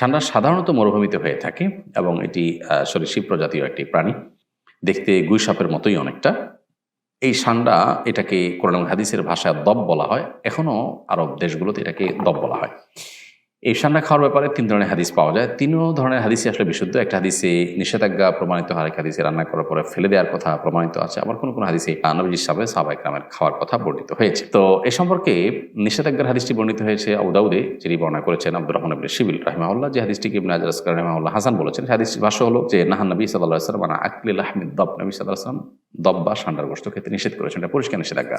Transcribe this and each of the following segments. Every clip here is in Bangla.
ষান্ডা সাধারণত মরুভূমিতে হয়ে থাকে এবং এটি সরীসৃপ প্রজাতীয় একটি প্রাণী। দেখতে গুইসাপের মতোই অনেকটা। এই সান্ডা এটাকে কোরআন হাদিসের ভাষায় দব বলা হয়। এখনও আরব দেশগুলোতে এটাকে দব বলা হয়। এই ষান্ডা খাওয়ার ব্যাপারে তিন ধরনের হাদিস পাওয়া যায়। তিনও ধরনের হাদিসই আসলে বিশুদ্ধ। একটা হাদিসে নিষেধাজ্ঞা প্রমাণিত হয় আরেক হাদিসে রান্না করার পরে ফেলে দেওয়ার কথা প্রমাণিত আছে। আবার কোনো কোনো হাদিসে নবী সাহেব সাহাবা ইকরামের খাওয়ার কথা বর্ণিত হয়েছে। তো এ সম্পর্কে নিষেধাজ্ঞার হাদিসটি বর্ণিত হয়েছে আউদাউদে যিনি বর্ণনা করেছেন আব্দুর রহমান ইবনে শিবিল রাহিমাহুল্লাহ। যে হাদিসটিকে ইবনে আসকার রাহিমাহুল্লাহ হাসান বলেছেন, সেই হাদিসটির ভাষ্য হলো যে, নাহান নবী সাল্লাল্লাহু আলাইহি ওয়াসাল্লাম আকলিল আহমেদ দব। নবী সাল্লাল্লাহু আলাইহি ওয়াসাল্লাম দব বা গোশত খেতে নিষেধ করেছেন। এটা পরিষ্কার নিষেধাজ্ঞা।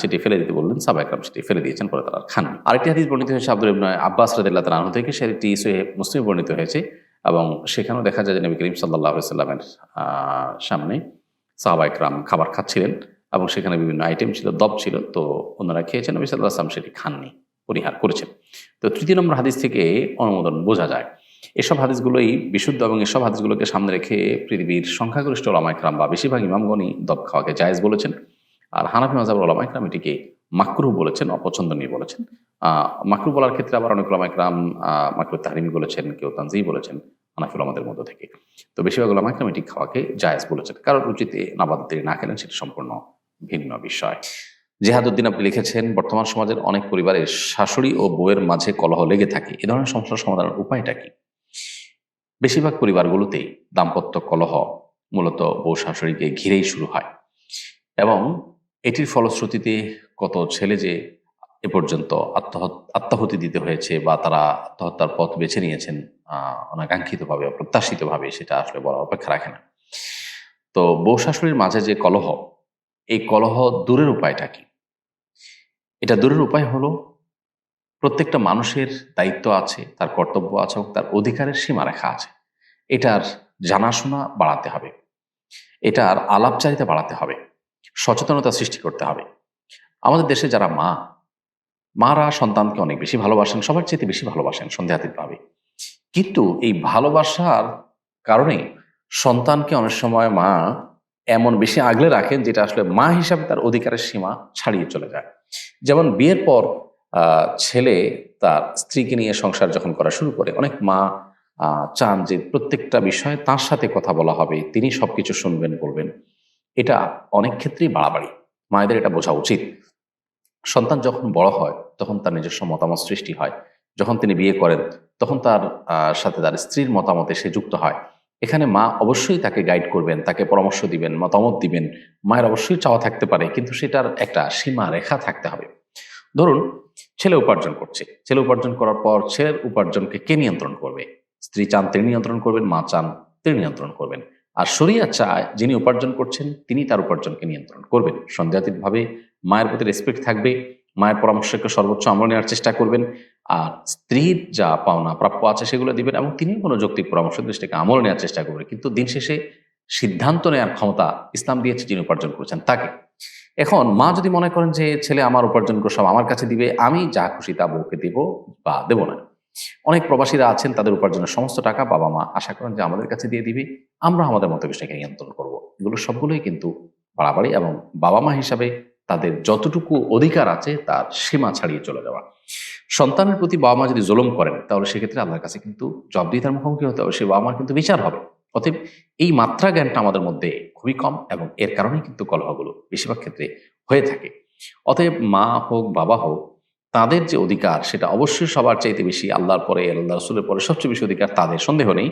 সেটি ফেলে দিতে বললেন সাবাইকরাম সেটি ফেলে দিয়েছেন পরে তারা খান আরেকটি হাদিস বর্ণিত হয়েছে আব্দুল ইবনে আব্বাস রাদিল্লাহ তালাহ থেকে, সেটি সহিহ মুসলিম বর্ণিত হয়েছে এবং সেখানেও দেখা যায় যে নবী করিম সাল্লাহ সাল্লামের সামনে সাহাবাইকরাম খাবার খাচ্ছিলেন এবং সেখানে বিভিন্ন আইটেম ছিল, দব ছিল, তো ওনারা খেয়েছেন, নবী সাল্লাহ আসলাম সেটি খাননি, পরিহার করেছেন। তো তৃতীয় নম্বর হাদিস থেকে অনুমোদন বোঝা যায়, এসব হাদিসগুলোই বিশুদ্ধ এবং এসব হাদিসগুলোকে সামনে রেখে পৃথিবীর সংখ্যাগরিষ্ঠ ওলামাইকরাম বা বেশিরভাগ ইমামগণই দব খাওয়াকে জায়েজ বলেছেন। আর হানাফি মাজাব ওলামা ইকরাম এটিকে মাকরু বলেছেন, অপছন্দনীয় বলেছেন। মাকরু বলার ক্ষেত্রে আবার অনেক ওলামা ইকরাম মাকরু তাহরিমি বলেছেন, কেউ তানজি বলেছেন, হানাফি ওলামাদের মধ্য থেকে। তো বেশিরভাগ ওলামা ইকরাম এটি খাওয়াকে জায়েজ বলেছেন। কারোর রুচিতে নাবাদতে না খেলেন, সেটা সম্পূর্ণ ভিন্ন বিষয়। জেহাদুদ্দিন আপনি লিখেছেন, বর্তমান সমাজের অনেক পরিবারের শাশুড়ি ও বউয়ের মাঝে কলহ লেগে থাকে। এ ধরনের সমস্যার সমাধানের উপায়টা কি? বেশিরভাগ পরিবারগুলোতেই দাম্পত্য কলহ মূলত বউ শাশুড়িকে ঘিরেই শুরু হয়। এবং এটির ফলশ্রুতিতে কত ছেলে যে এ পর্যন্ত আত্মহত দিতে হয়েছে বা তারা আত্মহত্যার পথ বেছে নিয়েছেন অনাকাঙ্ক্ষিতভাবে, অপ্রত্যাশিতভাবে সেটা আসলে বলার অপেক্ষা রাখে না। তো বউ শাশুড়ির মাঝে যে কলহ, এই কলহ দূরের উপায়টা কি? এটা দূরের উপায় হলো প্রত্যেকটা মানুষের দায়িত্ব আছে, তার কর্তব্য আছে এবং তার অধিকারের সীমারেখা আছে। এটার জানাশোনা বাড়াতে হবে। এটার আলাপচারিতা বাড়াতে হবে। সচেতনতা সৃষ্টি করতে হবে। আমাদের দেশে যারা মা, মারা সন্তানকে অনেক বেশি ভালোবাসেন, সবার চেয়ে বেশি ভালোবাসেন সন্দেহাতীতভাবে কিন্তু এই ভালোবাসার কারণে সন্তানকে অনেক সময় মা এমন বেশি আগলে রাখেন, যেটা আসলে মা হিসাবে তার অধিকারের সীমা ছাড়িয়ে চলে যায়। যেমন বিয়ের পর ছেলে তার স্ত্রীকে নিয়ে সংসার যখন করা শুরু করে, অনেক মা চান যে প্রত্যেকটা বিষয়ে তার সাথে কথা বলা হবে, তিনি সবকিছু শুনবেন, বলবেন। এটা অনেক ক্ষেত্রেই বাড়াবাড়ি। মায়েদের এটা বোঝা উচিত। সন্তান যখন বড় হয়, তখন তার নিজস্ব মতামত সৃষ্টি হয়। যখন তিনি বিয়ে করেন, তখন তার সাথে তার স্ত্রীর মতামতে সে যুক্ত হয়। এখানে মা অবশ্যই তাকে গাইড করবেন, তাকে পরামর্শ দিবেন, মতামত দিবেন। মায়ের অবশ্যই চাওয়া থাকতে পারে, কিন্তু সেটার একটা সীমা রেখা থাকতে হবে। ধরুন, ছেলে উপার্জন করছে। ছেলে উপার্জন করার পর ছেলের উপার্জনকে কে নিয়ন্ত্রণ করবে? স্ত্রী চান, তিনি নিয়ন্ত্রণ করবেন, মা চান, তিনি নিয়ন্ত্রণ করবেন। আর শরিয়া চায় যিনি উপার্জন করছেন, তিনি তার উপার্জনকে নিয়ন্ত্রণ করবেন। সন্দেহাতীতভাবে মায়ের প্রতি রেসপেক্ট থাকবে, মায়ের পরামর্শকে সর্বোচ্চ আমল নেওয়ার চেষ্টা করবেন, আর স্ত্রীর যা পাওনা প্রাপ্য আছে সেগুলো দিবেন এবং তিনি কোনো যৌক্তিক পরামর্শ দৃষ্টিকে আমল নেওয়ার চেষ্টা করবেন। কিন্তু দিন শেষে সিদ্ধান্ত নেওয়ার ক্ষমতা ইসলাম দিয়েছে যিনি উপার্জন করছেন তাকে। এখন মা যদি মনে করেন যে, ছেলে আমার উপার্জন করে সব আমার কাছে দিবে, আমি যা খুশি তা বউকে দিব বা দেব না। অনেক প্রবাসীরা আছেন, তাদের উপার্জনের সমস্ত টাকা বাবা মা আশা করেন যে আমাদের কাছে দিয়ে দিবে। আমরা আমাদের মতো বিষয়কে নিয়ন্ত্রণ করব। এগুলো সবগুলোই কিন্তু বাড়াবাড়ি এবং বাবা মা হিসাবে তাদের যতটুকু অধিকার আছে তার সীমা ছাড়িয়ে চলে যাওয়া। সন্তানের প্রতি বাবা মা যদি জুলুম করেন, তাহলে সেক্ষেত্রে আল্লাহর কাছে কিন্তু জব জবাবদিহিতার মুখোমুখি হতে হবে। সে বাবা মার কিন্তু বিচার হবে। অতএব এই মাত্রা জ্ঞানটা আমাদের মধ্যে খুবই কম এবং এর কারণেই কিন্তু কলহগুলো বেশিরভাগ ক্ষেত্রে হয়ে থাকে। অতএব মা হোক, বাবা হোক তাদের যে অধিকার, সেটা অবশ্যই সবার চাইতে বেশি আল্লাহর পরে আল্লাহ রসুলের পরে সবচেয়ে বেশি অধিকার তাদের। সন্দেহ নেই।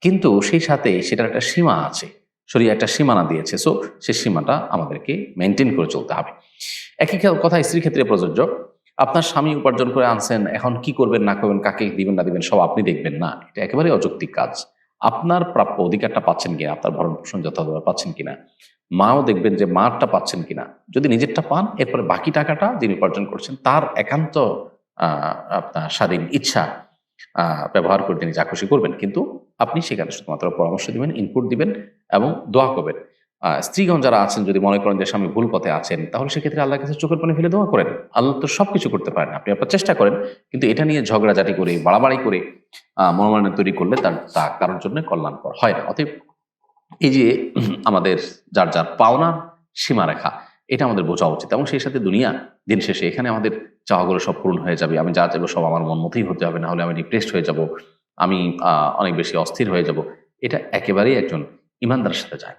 কিন্তু সেই সাথে সেটার একটা সীমা আছে। শরীর একটা সীমানা দিয়েছে। সো সেই সীমাটা আমাদেরকে মেনটেন করে চলতে হবে। একই কথা স্ত্রীর ক্ষেত্রে প্রযোজ্য। আপনার স্বামী উপার্জন করে আনছেন, এখন কি করবেন, না করবেন, কাকে দিবেন, না দিবেন, সব আপনি দেখবেন না। এটা একেবারে অযৌক্তিক কাজ। আপনার প্রাপ্য অধিকারটা পাচ্ছেন কিনা, আপনার ভরণ পোষণ যথাযথ পাচ্ছেন কিনা মাও দেখবেন যে মারটা পাচ্ছেন কিনা। যদি নিজেরটা পান এরপরে বাকি টাকাটা যিনি উপার্জন করছেন তার একান্ত আপনার স্বাধীন ইচ্ছা ব্যবহার করে তিনি যা খুশি করবেন। কিন্তু আপনি সেখানে শুধুমাত্র পরামর্শ দিবেন ইনপুট দিবেন এবং দোয়া করবেন। স্ত্রীগণ যারা আছেন যদি মনে করেন যে স্বামী ভুল পথে আছেন তাহলে সেক্ষেত্রে আল্লাহ কাছে চোখের পানি ফেলে দোয়া করেন। আল্লাহ তো সবকিছু করতে পারেন আপনি আপনার চেষ্টা করেন কিন্তু এটা নিয়ে ঝগড়াঝাটি করে বাড়াবাড়ি করে আহ, মনোমালিন্য তৈরি করলে তার তা কারোর জন্য কল্যাণকর হয় না। অতএব এই যে আমাদের যার যার পাওনার সীমারেখা, এটা আমাদের বোঝা উচিত এবং সেই সাথে দুনিয়া দিন শেষে এখানে আমাদের চাওয়াগুলো সব পূরণ হয়ে যাবে। আমি যা চাইব সব আমার মন মতেই হতে হবে না হলে আমি ডিপ্রেসড হয়ে যাব, আমি অনেক বেশি অস্থির হয়ে যাব। এটা একেবারেই একজন ইমানদারের সাথে যায়